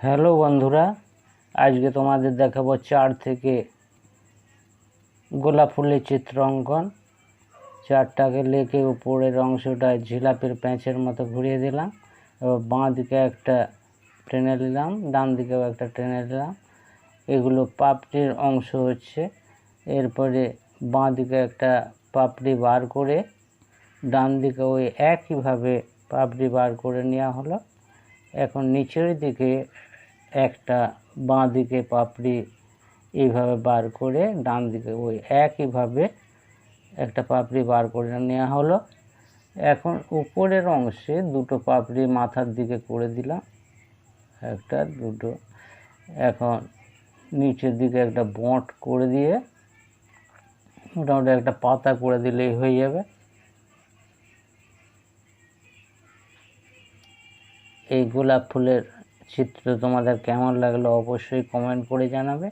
Hello বন্ধুরা, আজকে তোমাদের দেখাবো চার থেকে গোলাপ ফুলের চিত্র অঙ্কন। চারটাকে লেকে উপরের অংশটা ঝিলাপির প্যাঁচের মতো ঘুরিয়ে দিলাম, এবার বাঁ দিকে একটা টেনে নিলাম, ডান দিকেও একটা টেনে নিলাম। এগুলো পাপড়ির অংশ হচ্ছে, এরপরে বাঁ দিকে একটা পাপড়ি বার করে, ডান দিকে ওই একইভাবে পাপড়ি বার করে নেওয়া হলো। এখন নিচের দিকে একটা বাঁ দিকে পাপড়ি এইভাবে বার করে ডান দিকে ওই একইভাবে একটা পাপড়ি বার করে নেওয়া হলো। এখন উপরের অংশে দুটো পাপড়ি মাথার দিকে করে দিলাম। একটা, দুটো। এখন নিচের দিকে একটা বট করে দিয়ে মোটামুটি একটা পাতা করে দিলেই হয়ে যাবে। এই গোলাপ ফুলের চিত্র তোমাদের কেমন লাগল অবশ্যই কমেন্ট করে জানাবে।